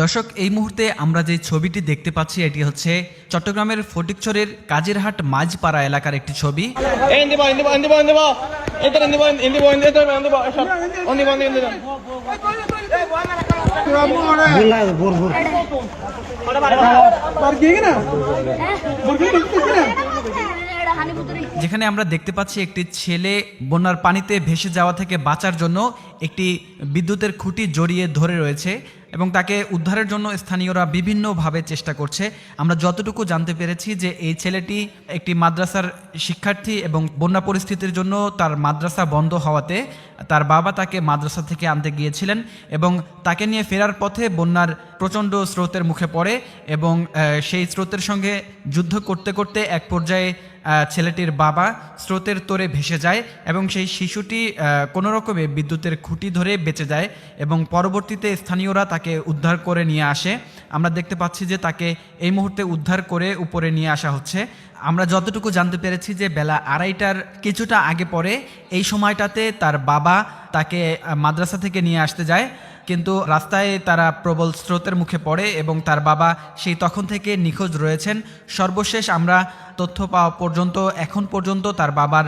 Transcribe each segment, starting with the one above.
দর্শক এই মুহূর্তে আমরা যে ছবিটি দেখতে পাচ্ছি এটি হচ্ছে চট্টগ্রামের ফটিকছড়ের কাজিরহাট মাঝপাড়া এলাকার একটি ছবি. যেখানে আমরা দেখতে পাচ্ছি একটি ছেলে বন্যার পানিতে ভেসে যাওয়া থেকে বাঁচার জন্য একটি বিদ্যুতের খুঁটি জড়িয়ে ধরে রয়েছে। এবং তাকে উদ্ধারের জন্য স্থানীয়রা বিভিন্নভাবে চেষ্টা করছে। আমরা যতটুকু জানতে পেরেছি যে এই ছেলেটি একটি মাদ্রাসার শিক্ষার্থী এবং বন্যা পরিস্থিতির জন্য তার মাদ্রাসা বন্ধ হওয়াতে তার বাবা তাকে মাদ্রাসা থেকে আনতে গিয়েছিলেন এবং তাকে নিয়ে ফেরার পথে বন্যার প্রচণ্ড স্রোতের মুখে পড়ে এবং সেই স্রোতের সঙ্গে যুদ্ধ করতে করতে এক পর্যায়ে ছেলেটির বাবা স্রোতের তোরে ভেসে যায় এবং সেই শিশুটি আহ, কোনো রকমে বিদ্যুতের খুঁটি ধরে বেঁচে যায় এবং পরবর্তীতে স্থানীয়রা তাকে উদ্ধার করে নিয়ে আসে। আমরা দেখতে পাচ্ছি যে তাকে এই মুহূর্তে উদ্ধার করে উপরে নিয়ে আসা হচ্ছে। আমরা যতটুকু জানতে পেরেছি যে বেলা আড়াইটার কিছুটা আগে পরে এই সময়টাতে তার বাবা তাকে মাদ্রাসা থেকে নিয়ে আসতে যায়। কিন্তু রাস্তায় তারা প্রবল স্রোতের মুখে পড়ে এবং তার বাবা সেই তখন থেকে নিখোঁজ রয়েছেন। সর্বশেষ আমরা তথ্য পাওয়া পর্যন্ত এখন পর্যন্ত তার বাবার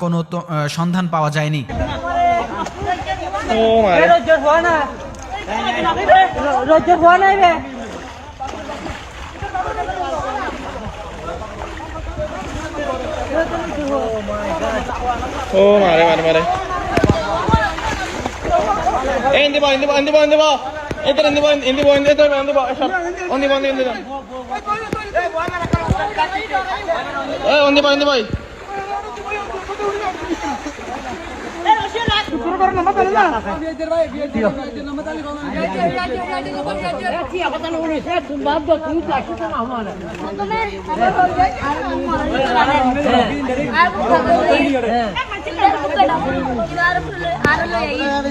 কোনো তো- সন্ধান পাওয়া যায়নি। Roger Juana ini. Oh my god. Oh, mare mare mare. Eh,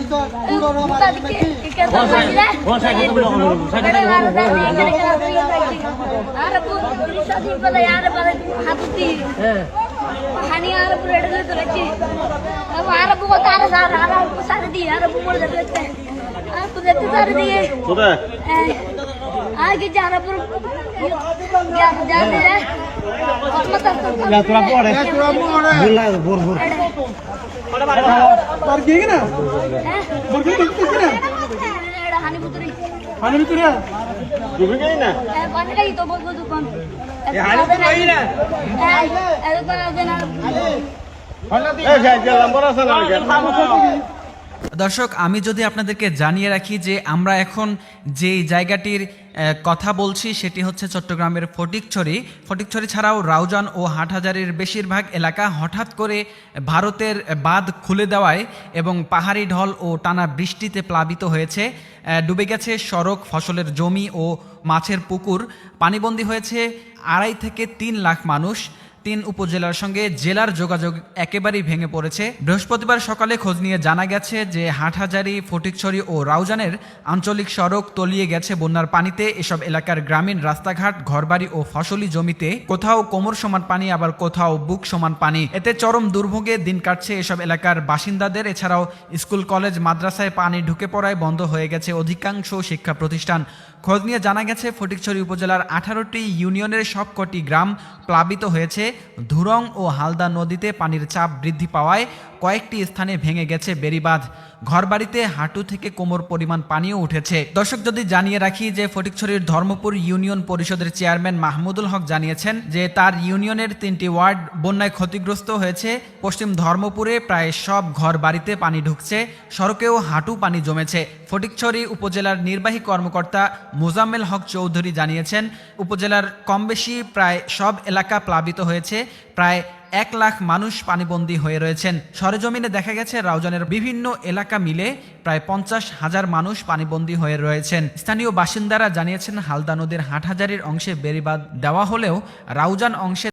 Ito, hindi hani arab redle durachi ab arab ko tara sara arab ko sara di arab ko redle durachi arab redle sara di kuda আগে যারা পুরো যারা যারা লা তোরা পড়ে তোরা পড়ে বুলা বুর বুর তার কি না বুর বুর কি না হানি ভিতরে হানি ভিতরে ডুবে গই না পানি লাগি তো বলব দুকান এই দোকান আছে না দর্শক, আমি যদি আপনাদেরকে জানিয়ে রাখি যে আমরা এখন যে জায়গাটির কথা বলছি সেটি হচ্ছে চট্টগ্রামের ফটিকছড়ি। ফটিকছড়ি ছাড়াও রাউজান ও হাটহাজারির বেশিরভাগ এলাকা হঠাৎ করে ভারতের বাঁধ খুলে দেওয়ায় এবং পাহাড়ি ঢল ও টানা বৃষ্টিতে প্লাবিত হয়েছে। ডুবে গেছে সড়ক, ফসলের জমি ও মাছের পুকুর। পানিবন্দী হয়েছে আড়াই থেকে তিন লাখ মানুষ। তিন উপজেলার সঙ্গে জেলার যোগাযোগ একেবারেই ভেঙে পড়েছে। বৃহস্পতিবার সকালে খোঁজ নিয়ে জানা গেছে যে হাটহাজারি, ফটিকছড়ি ও রাউজানের আঞ্চলিক সড়ক তলিয়ে গেছে বন্যার পানিতে। এসব এলাকার গ্রামীণ রাস্তাঘাট, ঘরবাড়ি ও ফসলি জমিতে কোথাও কোমর সমান পানি, আবার কোথাও বুক সমান পানি। এতে চরম দুর্ভোগে দিন কাটছে এসব এলাকার বাসিন্দাদের। এছাড়াও স্কুল, কলেজ, মাদ্রাসায় পানি ঢুকে পড়ায় বন্ধ হয়ে গেছে অধিকাংশ শিক্ষা প্রতিষ্ঠান। খোঁজ নিয়ে জানা গেছে, ফটিকছড়ি উপজেলার আঠারোটি ইউনিয়নের সবকটি গ্রাম প্লাবিত হয়েছে। ধুরং ও হালদা নদীতে পানির চাপ বৃদ্ধি পাওয়ায় কয়েকটি স্থানে ভেঙে গেছে বেড়িবাঁধ। ঘরবাড়িতে হাঁটু থেকে কোমর পরিমাণ পানিও উঠেছে। দর্শক, যদি জানিয়ে রাখি যে ফটিকছড়ির ধর্মপুর ইউনিয়ন পরিষদের চেয়ারম্যান মাহমুদুল হক জানিয়েছেন যে তার ইউনিয়নের তিনটি ওয়ার্ড বন্যায় ক্ষতিগ্রস্ত হয়েছে। পশ্চিম ধর্মপুরে প্রায় সব ঘর বাড়িতে পানি ঢুকছে, সড়কেও হাঁটু পানি জমেছে। ফটিকছড়ি উপজেলার নির্বাহী কর্মকর্তা মোজাম্মেল হক চৌধুরী জানিয়েছেন, উপজেলার কমবেশি প্রায় সব এলাকা প্লাবিত হয়েছে। প্রায় এক লাখ মানুষ পানিবন্দী হয়ে রয়েছেন। সরেজমিনে দেখা গেছে, রাউজানের বিভিন্ন এলাকা মিলে প্রায় পঞ্চাশ হাজার মানুষ পানিবন্দী হয়ে রয়েছেন। স্থানীয় বাসিন্দারা জানিয়েছেন, হালদা নদীর হাটহাজারির অংশে বেড়িবাদ দেওয়া হলেও রাউজান অংশে